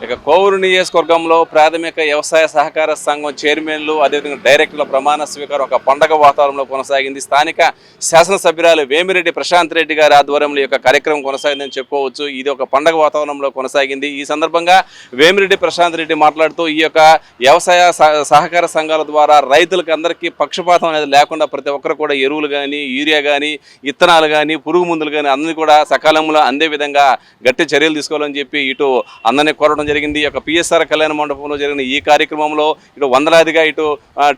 ఇక కోవూరు నియోజకవర్గంలో ప్రాథమిక వ్యవసాయ సహకార సంఘం చైర్మన్లు అదేవిధంగా డైరెక్టర్ల ప్రమాణ స్వీకారం ఒక పండగ వాతావరణంలో కొనసాగింది. స్థానిక శాసనసభ్యురాలు వేమిరెడ్డి ప్రశాంత్ రెడ్డి గారి ఆధ్వర్యంలో ఈ యొక్క కార్యక్రమం కొనసాగిందని చెప్పుకోవచ్చు. ఇది ఒక పండగ వాతావరణంలో కొనసాగింది. ఈ సందర్భంగా వేమిరెడ్డి ప్రశాంత్ రెడ్డి మాట్లాడుతూ ఈ యొక్క వ్యవసాయ సహ- సహకార సంఘాల ద్వారా రైతులకు అందరికీ పక్షపాతం అనేది లేకుండా ప్రతి ఒక్కరు కూడా ఎరువులు కానీ యూరియా కానీ ఇత్తనాలు కానీ పురుగు మందులు కానీ అన్ని కూడా సకాలంలో అందే విధంగా గట్టి చర్యలు తీసుకోవాలని చెప్పి ఇటు అందరినీ కోరడం జరిగింది. ఒక యొక్క పిఎస్ఆర్ కళ్యాణ మండపంలో జరిగిన ఈ కార్యక్రమంలో ఇటు వందలాదిగా ఇటు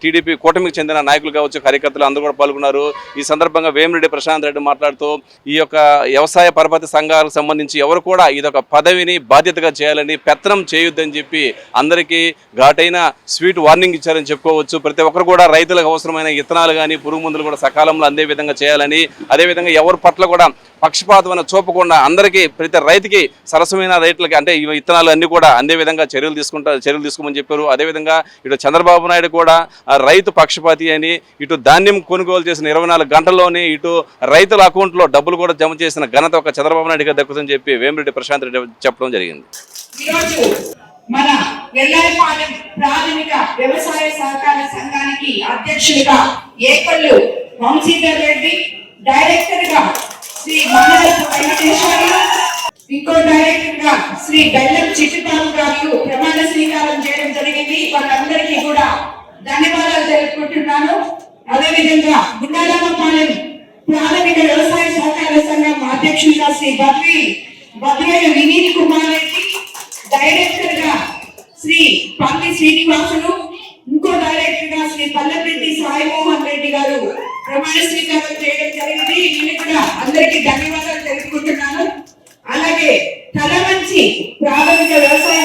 టీడీపీ కూటమికి చెందిన నాయకులు కావచ్చు కార్యకర్తలు అందరూ కూడా పాల్గొన్నారు. ఈ సందర్భంగా వేమిరెడ్డి ప్రశాంత్ రెడ్డి మాట్లాడుతూ ఈ యొక్క వ్యవసాయ పరపతి సంఘాలకు సంబంధించి ఎవరు కూడా ఇదొక పదవిని బాధ్యతగా చేయాలని పెత్తనం చేయొద్దని చెప్పి అందరికీ ఘాటైన స్వీట్ వార్నింగ్ ఇచ్చారని చెప్పుకోవచ్చు. ప్రతి ఒక్కరు కూడా రైతులకు అవసరమైన ఇత్తనాలు కానీ పురుగు మందులు కూడా సకాలంలో అందే విధంగా చేయాలని అదేవిధంగా ఎవరి పట్ల కూడా పక్షపాతమైన చూపకుండా అందరికీ ప్రతి రైతుకి సరసమైన రేట్లకి అంటే ఈ ఇత్తనాలు అన్ని కూడా అందే విధంగా చర్యలు తీసుకుంటా చర్యలు తీసుకోమని చెప్పారు. అదేవిధంగా ఇటు చంద్రబాబు నాయుడు కూడా ఆ, రైతు పక్షపాతి అని ఇటు ధాన్యం కొనుగోలు చేసిన ఇరవై నాలుగు గంటల్లోనే ఇటు రైతుల అకౌంట్లో డబ్బులు కూడా జమ చేసిన ఘనత ఒక చంద్రబాబు నాయుడు గారు దక్కుతుందని చెప్పి వేమిరెడ్డి ప్రశాంత్ రెడ్డి చెప్పడం జరిగింది. మన వెల్లాయపాలెం ప్రాథమిక వ్యవసాయ సహకార సంఘానికి అధ్యక్షుడిగా ఏపల్లు వంశీధర్ రెడ్డి డైరెక్టర్గా శ్రీ వెంకటేశ్వర వెంకటేశ్వరరావు ఇంకో డైరెక్టర్గా శ్రీ బెల్లం చిట్టిబాబు గారు ప్రమాణ స్వీకారం చేయడం జరిగింది. వాళ్ళందరికీ కూడా ధన్యవాదాలు తెలుపుకుంటున్నాను. అదేవిధంగా గుండాలమ్మపాలెం ప్రాథమిక వ్యవసాయ సహకార సంఘం అధ్యక్షులుగా శ్రీ బద్రి బద్రేలు వినీత్ కుమార్ రెడ్డి డైరెక్టర్గా శ్రీ పల్లి శ్రీనివాసులు ఇంకో డైరెక్టర్గా శ్రీ పల్లెరెడ్డి సాయిమోహన్ రెడ్డి గారు ప్రమాణ స్వీకారం చేయడం జరిగింది. నేను కూడా అందరికీ ధన్యవాదాలు తెలుపుకుంటున్నాను. అలాగే తల ప్రాథమిక వ్యవసాయ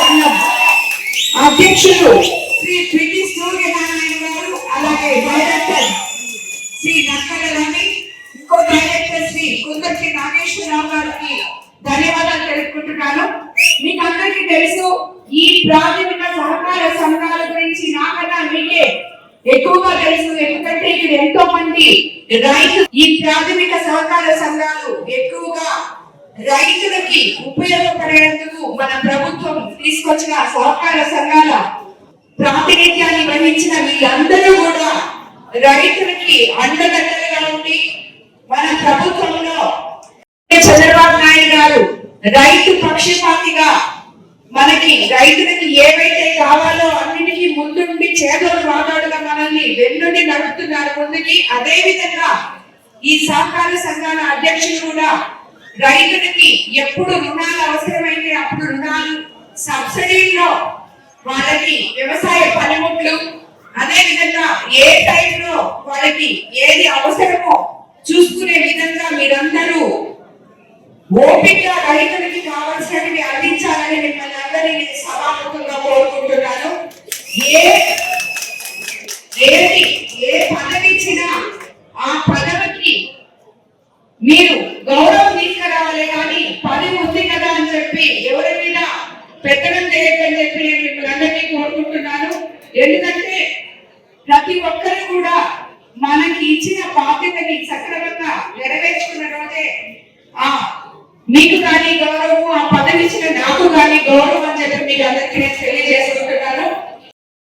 సంఘం అధ్యక్షులు శ్రీ పిటి సూర్యనారాయణ గారు అలాగే డైరెక్టర్ శ్రీ నక్కల రవి ఇంకో డైరెక్టర్ శ్రీ కుందర్తి నాగేశ్వరరావు గారికి ధన్యవాదాలు తెలుపుకుంటున్నాను. మీకు అందరికీ తెలుసు ఈ ప్రాథమిక సహకార సంఘాల గురించి నాకన్నా మీకే ఎక్కువగా తెలుసు. ఎందుకంటే ఇక్కడ ఎంతో మంది రైతు ఈ ప్రాథమిక సహకార సంఘాలు ఎక్కువగా రైతులకి ఉపయోగపడేందుకు మన ప్రభుత్వం తీసుకొచ్చిన సహకార సంఘాల ప్రాతినిధ్యాన్ని వహించిన వీళ్ళందరూ కూడా రైతులకి అండదండలుగా ఉండి మన ప్రభుత్వంలో చంద్రబాబు నాయుడు గారు రైతు పక్షపాతిగా మనకి రైతులకి ఏవైతే కావాలో అన్నిటికీ ముందుండి చేదోడు వాదోడుగా మనల్ని వెన్నుండి నడుపుతున్నారు ముందుకి అదే విధంగా ఈ సహకార సంఘాల అధ్యక్షులు కూడా రైతులకి ఎప్పుడు రుణాలు అవసరమైతే అప్పుడు రుణాలు సబ్సిడీలో వాళ్ళకి వ్యవసాయ పనిముట్లు అదే విధంగా ఏ టైంలో వాళ్ళకి ఏది అవసరమో చూసుకునే విధంగా మీరందరూ ఓపిక రైతులకి కావాల్సినవి అందించాలని మిమ్మల్ని అందరినీ సభాముఖంగా కోరుకుంటున్నాను. ఏ ఏది ఏ పదవి ఇచ్చినా ఆ పదవి మీరు గౌరవం తీసుకురావాలి కానీ పని ఉంది కదా అని చెప్పి ఎవరి మీద పెత్తనం చేయొద్దని చెప్పి నేను మిమ్మల్ని అందరినీ కోరుకుంటున్నాను. ఎందుకంటే ప్రతి ఒక్కరు కూడా మనకి ఇచ్చిన బాధ్యతని సక్రమంగా నెరవేర్చుకున్న రోజే ఆ మీకు కానీ గౌరవం ఆ పదవి ఇచ్చిన నాకు కానీ గౌరవం అని చెప్పి మీకు అందరికీ నేను